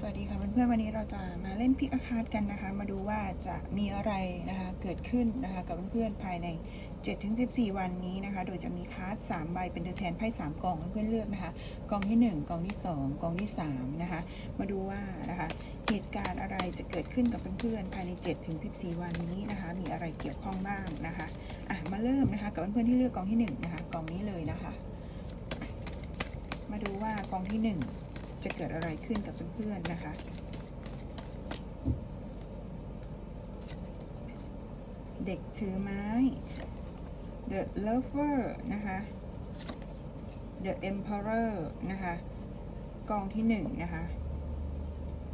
สวัสดีค่ะเพื่อนๆวันนี้เราจะมาเล่นพิกอาคาดกันนะคะ มาดูว่าจะมีอะไรนะคะเกิดขึ้นนะคะกับเพื่อนๆภายใน 7-14 วันนี้นะคะ โดยจะมีคาร์ด3ใบเป็นตัวแทนไพ่3กล่องเพื่อนเลือกนะคะกล่องที่ 1กล่องที่ 2กล่องที่3นะคะมาดูว่านะคะเหตุการณ์อะไรจะเกิดขึ้นกับเพื่อนๆภายใน 7-14 วันนี้นะคะ มีอะไรเกี่ยวข้องบ้างนะคะอะมาเริ่มนะคะกับเพื่อนๆที่เลือกกล่องที่1นะคะกล่องนี้เลยนะคะ มาดูว่ากล่องที่ 1 จะเกิดอะไรขึ้นกับเพื่อนๆนะคะ เด็กถือไม้ The Lover นะคะ The Emperor นะคะกองที่หนึ่งนะคะ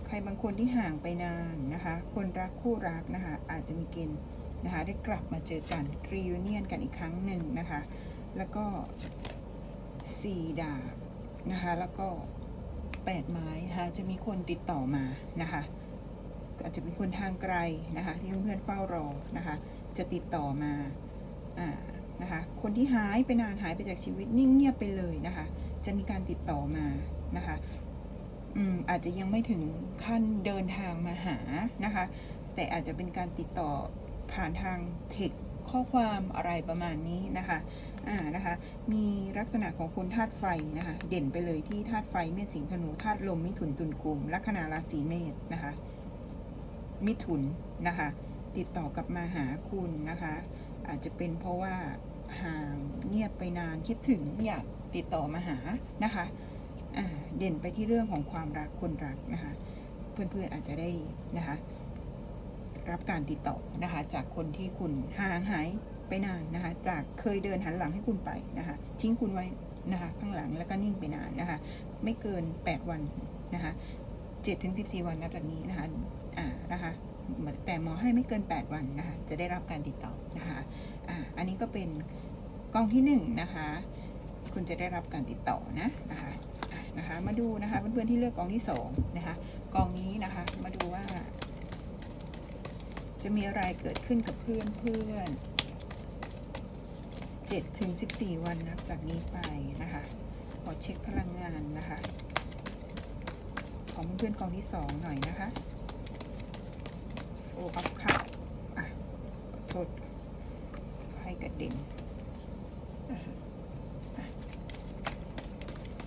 ใครบางคนที่ห่างไปนานนะคะ คนรักคู่รักนะคะ อาจจะมีเกณฑ์นะคะได้กลับมาเจอกัน reunion กันอีกครั้งหนึ่งนะคะ แล้วก็สี่ดาบนะคะ แล้วก็ แปดไม้นะคะจะมีคนติดต่อมานะคะอาจจะเป็นคนทางไกลนะคะที่เพื่อนๆเฝ้ารอนะคะจะติดต่อมาอ่านะคะคนที่หายไปนานหายไปจากชีวิตนิ่งเงียบไปเลยนะคะจะมีการติดต่อมานะคะอืมอาจจะยังไม่ถึงขั้นเดินทางมาหานะคะแต่อาจจะเป็นการติดต่อผ่านทางเทค ข้อความอะไรประมาณนี้นะคะอ่านะคะมีลักษณะของคนธาตุไฟนะคะเด่นไปเลยที่ธาตุไฟเมษสิงห์ธนูธาตุลมมิถุนตุลกุมลัคนาราศีเมษนะคะมิถุนนะคะติดต่อกลับมาหาคุณนะคะ อาจจะเป็นเพราะว่าห่างเงียบไปนานคิดถึงอยากติดต่อมาหานะคะอ่าเด่นไปที่เรื่องของความรักคนรักนะคะ เพื่อนๆอาจจะได้นะคะ รับการติดต่อนะคะ จากคนที่คุณห่างหายไปนานนะคะ จากเคยเดินหันหลังให้คุณไปนะคะ ทิ้งคุณไว้นะคะ ข้างหลังแล้วก็นิ่งไปนานนะคะ ไม่เกิน 8 วันนะคะ7ถึง14วันนับจากนี้นะคะอ่านะคะ แต่หมอให้ไม่เกิน 8 วันนะคะ จะได้รับการติดต่อนะคะอ่าอันนี้ก็เป็นกองที่1นะคะ คุณจะได้รับการติดต่อนะนะคะอะนะคะ มาดูนะคะเพื่อนๆที่เลือกกองที่2นะคะกองนี้นะคะ มาดูว่า จะมีอะไรเกิดขึ้นกับเพื่อนเพื่อน7ถึง14วันนับจากนี้ไปนะคะ ขอเช็คพลังงานนะคะ ของเพื่อนกองที่2หน่อยนะคะโอ้อัพค่ะอะขอโทษให้กระเด็น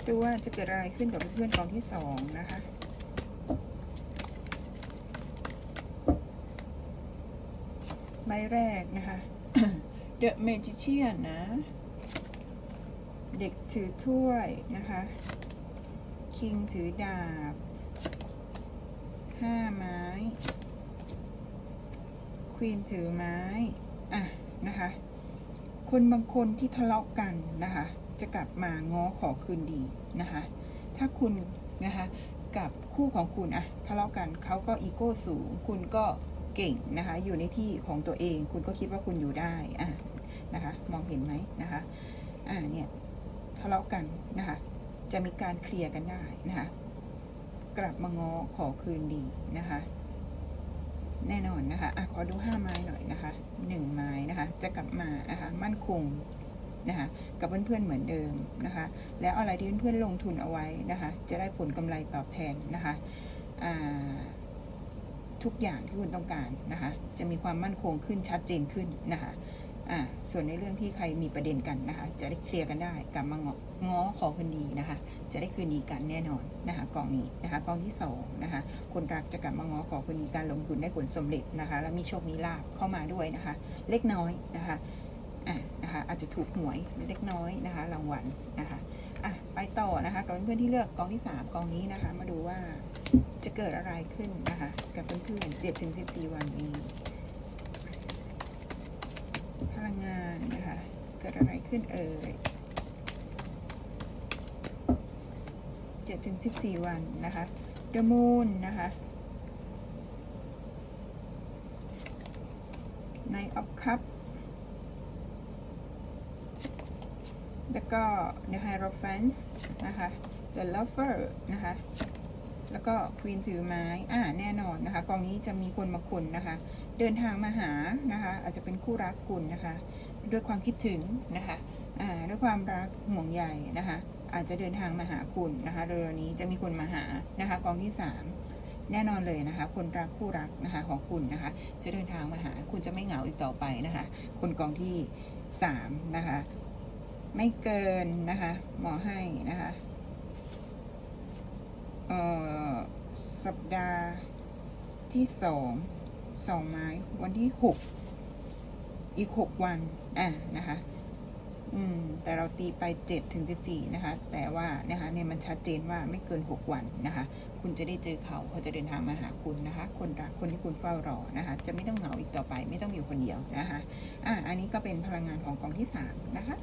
ดูว่าจะเกิดอะไรขึ้นกับเพื่อนกองที่2นะคะ ใบแรกนะคะ The Magician นะ เด็กถือถ้วยนะคะ King ถือดาบ ห้าไม้ Queen ถือไม้ อะ นะคะ คนบางคนที่ทะเลาะกันนะคะ จะกลับมาง้อขอคืนดีนะคะ ถ้าคุณนะคะกับคู่ของคุณอะทะเลาะกันเขาก็อีโก้สูง คุณก็ เก่งนะคะ อยู่ในที่ของตัวเอง คุณก็คิดว่าคุณอยู่ได้อะนะคะ มองเห็นไหมนะคะ อ่าเนี่ยทะเลาะกันนะคะ จะมีการเคลียร์กันได้นะคะ กลับมาง้อขอคืนดีนะคะ แน่นอนนะคะอะขอดูห้าไม้หน่อยนะคะหนึ่งไม้นะคะ จะกลับมานะคะ มั่นคงนะคะกับเพื่อนๆเหมือนเดิมนะคะ แล้วอะไรที่เพื่อนๆลงทุนเอาไว้นะคะ จะได้ผลกำไรตอบแทนนะคะอ่า ทุกอย่างที่คุณต้องการนะคะ จะมีความมั่นคงขึ้นชัดเจนขึ้นนะคะอ่าส่วนในเรื่องที่ใครมีประเด็นกันนะคะ จะได้เคลียร์กันได้กลับมาง้องอขอคืนดีนะคะ จะได้คืนดีกันแน่นอนนะคะกองนี้นะคะกองที่สองนะคะคนรักจะกลับมาง้อขอคืนดีการลงทุนได้ผลสมเร็จนะคะ แล้วมีโชคมีลาบเข้ามาด้วยนะคะ เล็กน้อยนะคะ นะคะอาจจะถูกหวยเล็กน้อยนะคะ รางวัลนะคะอะไปต่อนะคะกับเพื่อนที่เลือกกองที่สามกองนี้นะคะ มาดูว่าจะเกิดอะไรขึ้นนะคะ กับเพื่อนๆเจ็ดถึงสิบสี่วันนี้พลังงานนะคะ เกิดอะไรขึ้นเอ่ยเจ็ดถึงสิบสี่วันนะคะ The Moon นะคะ Knight of Cup แล้วก็ The Hierophant นะคะ The Lover นะคะ แล้วก็ Queen ถือไม้ อ่า แน่นอนนะคะ กองนี้จะมีคนมาคุณนะคะ เดินทางมาหานะคะ อาจจะเป็นคู่รักคุณนะคะ ด้วยความคิดถึงนะคะ อ่า ด้วยความรักห่วงใยนะคะ อาจจะเดินทางมาหาคุณนะคะเร็วนี้จะมีคนมาหานะคะ กองที่สามแน่นอนเลยนะคะ คนรักคู่รักนะคะของคุณนะคะ จะเดินทางมาหาคุณจะไม่เหงาอีกต่อไปนะคะ คนกองที่สามนะคะ ไม่เกินนะคะ หมอให้นะคะเอ่อสัปดาห์ที่สองสองไม้ วันที่หกอีกหกวันอะนะคะอืมแต่เราตีไปเจ็ดถึงสิบสี่นะคะ แต่ว่านะคะเนี่ยมันชัดเจนว่าไม่เกินหกวันนะคะ คุณจะได้เจอเขาเขาจะเดินทางมาหาคุณนะคะ คนรักคนที่คุณเฝ้ารอนะคะ จะไม่ต้องเหงาอีกต่อไป ไม่ต้องอยู่คนเดียวนะคะอะอันนี้ก็เป็นพลังงานของกองที่สามนะคะ